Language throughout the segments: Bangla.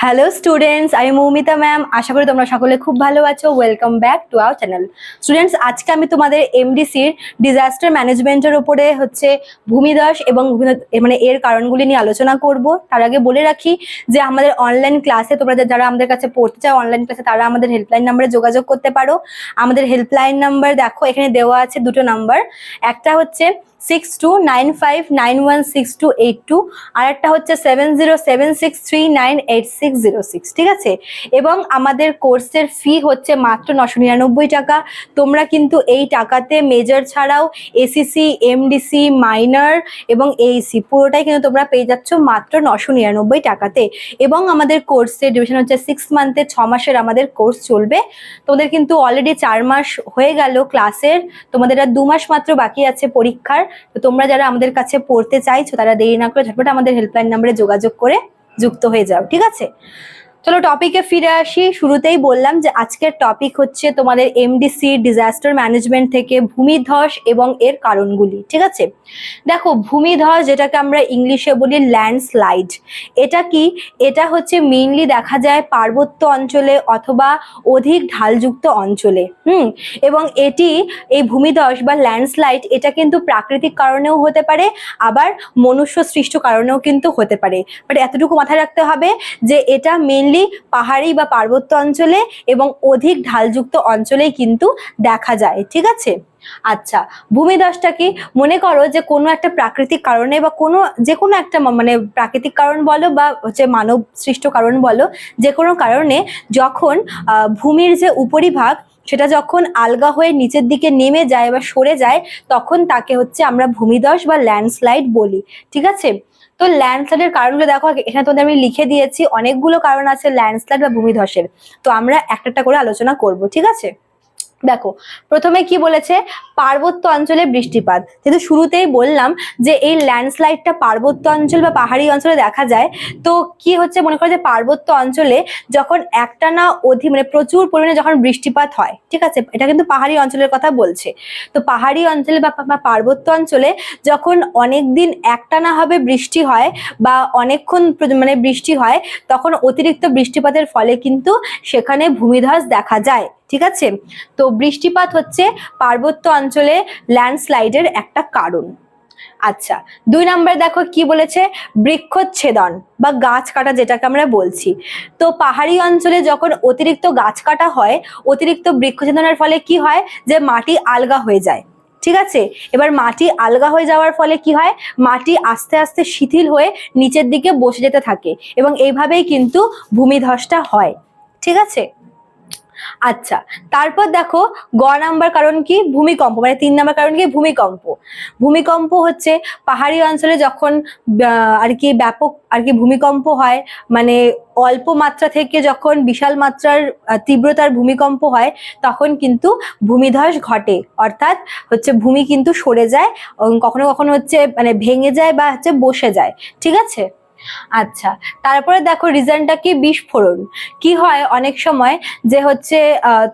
হ্যালো স্টুডেন্টস আমি মৌমিতা ম্যাম আশা করি তোমরা সকলে খুব ভালো আছো। Welcome back to our channel students আজকে আমি তোমাদের এমডিসির ডিজাস্টার ম্যানেজমেন্টের উপরে হচ্ছে ভূমিধস এবং মানে এর কারণগুলি নিয়ে আলোচনা করব। তার আগে বলে রাখি যে আমাদের অনলাইন ক্লাসে তোমরা যারা আমাদের কাছে পড়তে চাও অনলাইন ক্লাসে তারা আমাদের হেল্পলাইন নাম্বারে যোগাযোগ করতে পারো। আমাদের হেল্পলাইন নাম্বার দেখো, এখানে দেওয়া আছে দুটো নাম্বার একটা হচ্ছে six two nine five nine one six two eight two আর একটা হচ্ছে seven zero seven six three nine eight six zero six ঠিক আছে? এবং আমাদের কোর্সের ফি হচ্ছে মাত্র নশো নিরানব্বই টাকা। তোমরা কিন্তু এই টাকাতে মেজর ছাড়াও এসিসি এমডিসি মাইনার এবং এইসি পুরোটাই কিন্তু তোমরা পেয়ে যাচ্ছ মাত্র নশো নিরানব্বই টাকাতে। এবং আমাদের কোর্সের ডিভিশন হচ্ছে সিক্স মান্থে ছ মাসের আমাদের কোর্স চলবে। তোমাদের কিন্তু অলরেডি চার মাস হয়ে গেল ক্লাসের তোমাদের আর দু মাস মাত্র বাকি আছে পরীক্ষার। তো তোমরা যারা আমাদের কাছে পড়তে চাইছো, তারা দেরি না করে ঝটপট আমাদের হেল্পলাইন নাম্বারে যোগাযোগ করে যুক্ত হয়ে যাও, ঠিক আছে? চলো টপিকে ফিরে আসি। শুরুতেই বললাম যে আজকের টপিক হচ্ছে তোমাদের এমডিসি ডিজাস্টার ম্যানেজমেন্ট থেকে ভূমিধস এবং এর কারণগুলি, ঠিক আছে? দেখো, ভূমিধস যেটাকে আমরা ইংলিশে বলি ল্যান্ডস্লাইড এটা কি? এটা হচ্ছে মেইনলি দেখা যায় পার্বত্য অঞ্চলে অথবা অধিক ঢালযুক্ত অঞ্চলে, হুম? এবং এটি, এই ভূমিধস বা ল্যান্ডস্লাইড এটা কিন্তু প্রাকৃতিক কারণেও হতে পারে, আবার মনুষ্য সৃষ্ট কারণেও কিন্তু হতে পারে। বাট এতটুকু মাথায় রাখতে হবে যে এটা মেইনলি পাহাড়ি বা পার্বত্য অঞ্চলে এবং অধিক ঢালযুক্ত অঞ্চলেই কিন্তু দেখা যায়, ঠিক আছে? আচ্ছা ভূমিধসটা কি? মনে করো যে কোনো একটা প্রাকৃতিক কারণে বা কোনো, যে কোনো একটা মানে প্রাকৃতিক কারণ বলো বা হচ্ছে মানব সৃষ্ট কারণ বলো, যে কোনো কারণে যখন ভূমির যে উপরিভাগ সেটা যখন আলগা হয়ে নিচের দিকে নেমে যায় বা সরে যায়, তখন তাকে হচ্ছে আমরা ভূমিধস বা ল্যান্ডস্লাইড বলি, ঠিক আছে? তো ল্যান্ডস্লাইডের কারণগুলো দেখো এখানে তোমাদের আমি লিখে দিয়েছি, অনেকগুলো কারণ আছে ল্যান্ডস্লাইড বা ভূমিধসের। তো আমরা একটা একটা করে আলোচনা করব, ঠিক আছে? দেখো, প্রথমে কি বলেছে? পার্বত্য অঞ্চলে বৃষ্টিপাত। যেহেতু শুরুতেই বললাম যে এই ল্যান্ডস্লাইডটা পার্বত্য অঞ্চল বা পাহাড়ি অঞ্চলে দেখা যায়, তো কি হচ্ছে মনে করো যে পার্বত্য অঞ্চলে যখন একটানা অধি মানে প্রচুর পরিমাণে যখন বৃষ্টিপাত হয়, ঠিক আছে? এটা কিন্তু পাহাড়ি অঞ্চলের কথা বলছে। তো পাহাড়ি অঞ্চলে বা পার্বত্য অঞ্চলে যখন অনেক দিন একটানা হবে বৃষ্টি হয় বা অনেকক্ষণ মানে বৃষ্টি হয়, তখন অতিরিক্ত বৃষ্টিপাতের ফলে কিন্তু সেখানে ভূমিধস দেখা যায়। ঠিক আছে? তো বৃষ্টিপাত হচ্ছে পার্বত্য অঞ্চলে ল্যান্ডস্লাইডের একটা কারণ। আচ্ছা দুই নম্বরে দেখো কি বলেছে? বৃক্ষচ্ছেদন বা গাছ কাটা যেটাকে আমরা বলছি। তো পাহাড়ি অঞ্চলে যখন অতিরিক্ত গাছ কাটা হয়, অতিরিক্ত বৃক্ষচ্ছেদনের ফলে কি হয়? যে মাটি আলগা হয়ে যায়। ঠিক আছে? এবার মাটি আলগা হয়ে যাওয়ার ফলে কি হয়? মাটি আস্তে আস্তে শিথিল হয়ে নিচের দিকে বসে যেতে থাকে এবং এইভাবেই কিন্তু ভূমিধসটা হয়। ঠিক আছে? আচ্ছা তারপর দেখো, গ নাম্বার কারণ কি? ভূমিকম্প মানে তিন নাম্বার কারণ কি? ভূমিকম্প। ভূমিকম্প হচ্ছে পাহাড়ি অঞ্চলে যখন আর কি ব্যাপক, আর কি ভূমিকম্প হয় মানে অল্প মাত্রা থেকে যখন বিশাল মাত্রার তীব্রতার ভূমিকম্প হয়, তখন কিন্তু ভূমিধস ঘটে। অর্থাৎ হচ্ছে ভূমি কিন্তু সরে যায় কখনো কখনো হচ্ছে মানে ভেঙে যায় বা হচ্ছে বসে যায়। ঠিক আছে? আচ্ছা তারপরে দেখো রিজনটা কি? বিস্ফোরণ। কি হয় অনেক সময় যে হচ্ছে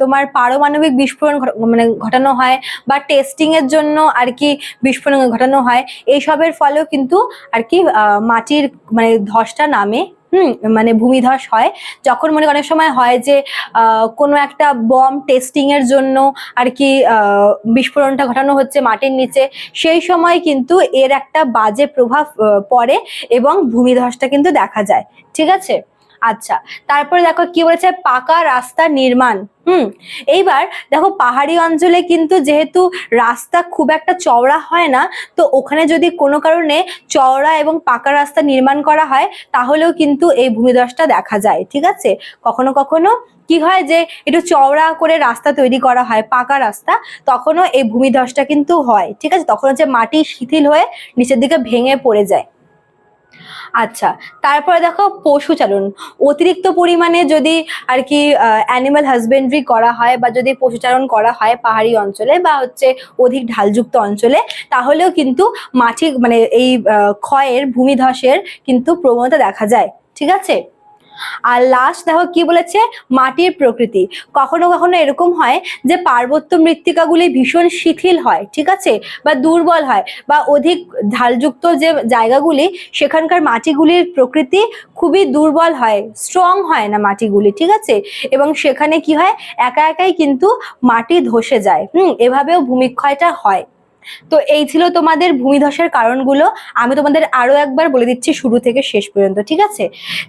তোমার পারমাণবিক বিস্ফোরণ মানে ঘটানো হয় বা টেস্টিং এর জন্য আর কি বিস্ফোরণ ঘটানো হয়, এইসবের ফলেও কিন্তু আর কি মাটির মানে ধসটা নামে। হুম মানে ভূমিধস হয়। যখন মনে অনেক সময় হয় যে কোনো একটা বম টেস্টিং এর জন্য আর কি বিস্ফোরণটা ঘটানো হচ্ছে মাটির নিচে, সেই সময় কিন্তু এর একটা বাজে প্রভাব পড়ে এবং ভূমিধসটা কিন্তু দেখা যায়। ঠিক আছে? আচ্ছা তারপরে দেখো কি বলেছে? পাকা রাস্তা নির্মাণ। হুম, এইবার দেখো পাহাড়ি অঞ্চলে কিন্তু যেহেতু রাস্তা খুব একটা চওড়া হয় না, তো ওখানে যদি কোনো কারণে চওড়া এবং পাকা রাস্তা নির্মাণ করা হয়, তাহলেও কিন্তু এই ভূমিধসটা দেখা যায়, ঠিক আছে? কখনো কখনো কি হয় যে, একটু চওড়া করে রাস্তা তৈরি করা হয়, পাকা রাস্তা, তখনও এই ভূমিধসটা কিন্তু হয়, ঠিক আছে? তখন হচ্ছে মাটি শিথিল হয়ে নিচের দিকে ভেঙে পড়ে যায়। আচ্ছা তারপরে দেখো পশুচারণ। অতিরিক্ত পরিমাণে যদি আর কি অ্যানিমাল হাজবেন্ড্রি করা হয় বা যদি পশুচারণ করা হয় পাহাড়ি অঞ্চলে বা হচ্ছে অধিক ঢালযুক্ত অঞ্চলে, তাহলেও কিন্তু মাটি মানে এই ক্ষয়ের, ভূমিধসের কিন্তু প্রবণতা দেখা যায়। ঠিক আছে? আর লাস্ট দেখো কি বলেছে? মাটির প্রকৃতি। কখনো কখনো এরকম হয় যে পার্বত্য মৃত্তিকাগুলি ভীষণ শিথিল হয়, ঠিক আছে? বা দুর্বল হয়, বা অধিক ঢালযুক্ত যে জায়গাগুলি, সেখানকার মাটিগুলির প্রকৃতি খুবই দুর্বল হয় স্ট্রং হয় না মাটিগুলি, ঠিক আছে? এবং সেখানে কি হয়? একা একাই কিন্তু মাটি ধসে যায়। হুম, এভাবেও ভূমিক্ষয়টা হয়। তো এই ছিল তোমাদের ভূমিধসের কারণগুলো। আমি তোমাদের আরও একবার বলে দিচ্ছি শুরু থেকে শেষ পর্যন্ত, ঠিক আছে?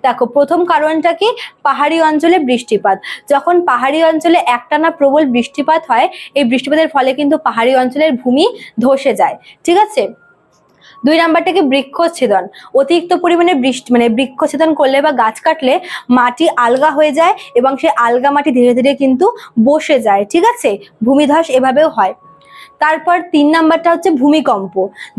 দেখো, প্রথম কারণটা কি? পাহাড়ি অঞ্চলে বৃষ্টিপাত। যখন পাহাড়ি অঞ্চলে একটানা প্রবল বৃষ্টিপাত হয়, এই বৃষ্টিপাতের ফলে কিন্তু পাহাড়ি অঞ্চলের ভূমি ধসে যায়, ঠিক আছে? দুই নাম্বারটা কি? বৃক্ষচ্ছেদন। অতিরিক্ত পরিমাণে বৃষ্টি মানে বৃক্ষচ্ছেদন করলে বা গাছ কাটলে মাটি আলগা হয়ে যায় এবং সেই আলগা মাটি ধীরে ধীরে কিন্তু বসে যায়, ঠিক আছে? ভূমিধস এভাবেও হয়। তারপর তিন নাম্বারটা হচ্ছে ভূমিকম্প।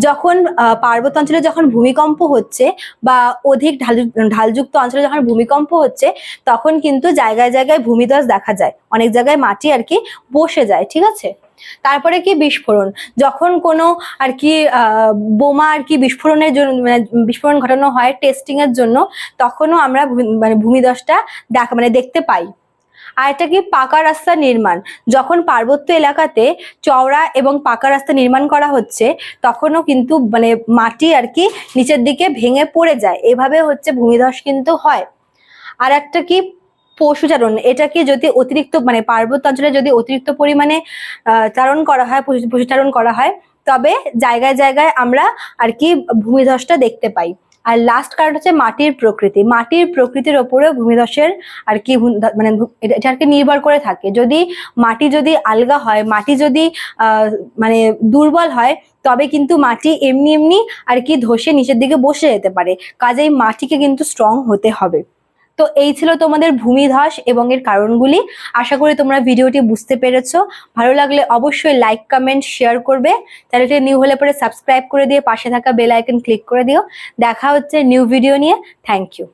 যখন পার্বত্য অঞ্চলে যখন ভূমিকম্প হচ্ছে বা অধিক ঢাল, ঢালযুক্ত অঞ্চলে যখন ভূমিকম্প হচ্ছে, তখন কিন্তু জায়গায় জায়গায় ভূমিধস দেখা যায়। অনেক জায়গায় মাটি আর কি বসে যায়, ঠিক আছে? তারপরে কি বিস্ফোরণ? যখন কোনো আর কি বোমা আর কি বিস্ফোরণের জন্য মানে বিস্ফোরণ ঘটানো হয় টেস্টিং এর জন্য, তখনও আমরা মানে ভূমিধসটা দেখা মানে দেখতে পাই। আর এটা কি পাকা রাস্তা নির্মাণ? যখন পার্বত্য এলাকাতে চওড়া এবং পাকা রাস্তা নির্মাণ করা হচ্ছে, তখনও কিন্তু মানে মাটি আর কি নিচের দিকে ভেঙে পড়ে যায়। এভাবে হচ্ছে ভূমিধস কিন্তু হয়। আর একটা কি পশুচারণ? এটাকে যদি অতিরিক্ত মানে পার্বত্য অঞ্চলে যদি অতিরিক্ত পরিমাণে চারণ করা হয়, পশু, পশুচারণ করা হয়, তবে জায়গায় জায়গায় আমরা আর কি ভূমিধসটা দেখতে পাই। আর লাস্ট কারণ হচ্ছে মাটির প্রকৃতি। মাটির প্রকৃতির ওপরে ভূমিধসের আর কি মানে এটা আর কি নির্ভর করে থাকে। যদি মাটি যদি আলগা হয়, মাটি যদি মানে দুর্বল হয়, তবে কিন্তু মাটি এমনি এমনি আর কি ধসে নিচের দিকে বসে যেতে পারে। কাজেই মাটিকে কিন্তু স্ট্রং হতে হবে। তো এই ছিল তোমাদের ভূমিধস এবং এর কারণগুলি। আশা করি তোমরা ভিডিওটি বুঝতে পেরেছ। ভালো লাগলে অবশ্যই লাইক কমেন্ট শেয়ার করবে। চ্যানেলটি নিউ হলে পরে সাবস্ক্রাইব করে দিয়ে পাশে থাকা বেল আইকন ক্লিক করে দিও। দেখা হচ্ছে নিউ ভিডিও নিয়ে। Thank you